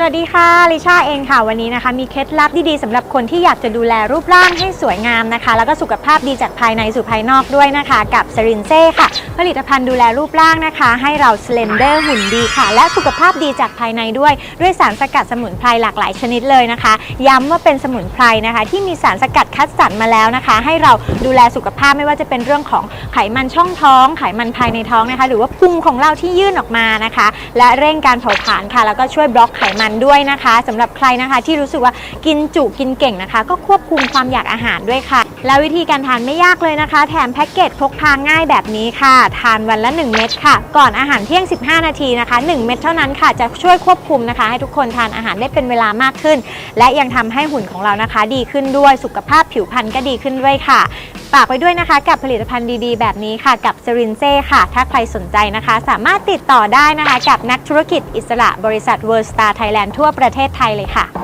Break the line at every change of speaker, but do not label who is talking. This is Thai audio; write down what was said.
สวัสดีค่ะลิชาเองค่ะวันนี้นะคะมีเคล็ดลับดีๆสำหรับคนที่อยากจะดูแลรูปร่างให้สวยงามนะคะ แล้วก็สุขภาพดีจากภายในสู่ภายนอกด้วยนะคะ กับซรินเซ่ค่ะ ผลิตภัณฑ์ดูแลรูปร่างนะคะ ให้เราสเลนเดอร์หุ่นดีค่ะ และสุขภาพดีจากภายในด้วย ด้วยสารสกัดสมุนไพรหลากหลายชนิดเลยนะคะ ย้ำว่าเป็นสมุนไพรนะคะ ที่มีสารสกัดคัดสรรมาแล้วนะคะ ให้เราดูแลสุขภาพไม่ว่าจะเป็นเรื่องของไขมันช่องท้อง ไขมันภายในท้องนะคะ หรือว่าพุงของเราที่ยื่นออกมานะคะ และเร่งการเผาผลาญค่ะ แล้วก็ช่วยบล็อกไขมันด้วยนะคะสำหรับใครนะคะที่รู้สึกว่ากินจุกินเก่งนะคะ ก็ควบคุมความอยากอาหารด้วยค่ะ แล้ววิธีการทานไม่ยากเลยนะคะ แถมแพ็กเกจพกพาง่ายแบบนี้ค่ะ ทานวันละ 1 เม็ดค่ะ ก่อนอาหารเที่ยง 15 นาทีนะคะ 1 เม็ดเท่านั้นค่ะจะช่วยควบคุมนะคะ ให้ทุกคนทานอาหารได้เป็นเวลามากขึ้น และยังทำให้หุ่นของเรานะคะ ดีขึ้นด้วยสุขภาพผิวพรรณก็ดีขึ้นด้วยค่ะ ฝากไว้ด้วยนะคะ กับผลิตภัณฑ์ดีๆ แบบนี้ค่ะ กับเซรินเซ่ค่ะ ถ้าใครสนใจนะคะ สามารถติดต่อได้นะคะ กับนักธุรกิจอิสระบริษัทเวิร์สตาร์ไทยแลนด์ทั่วประเทศไทยเลยค่ะ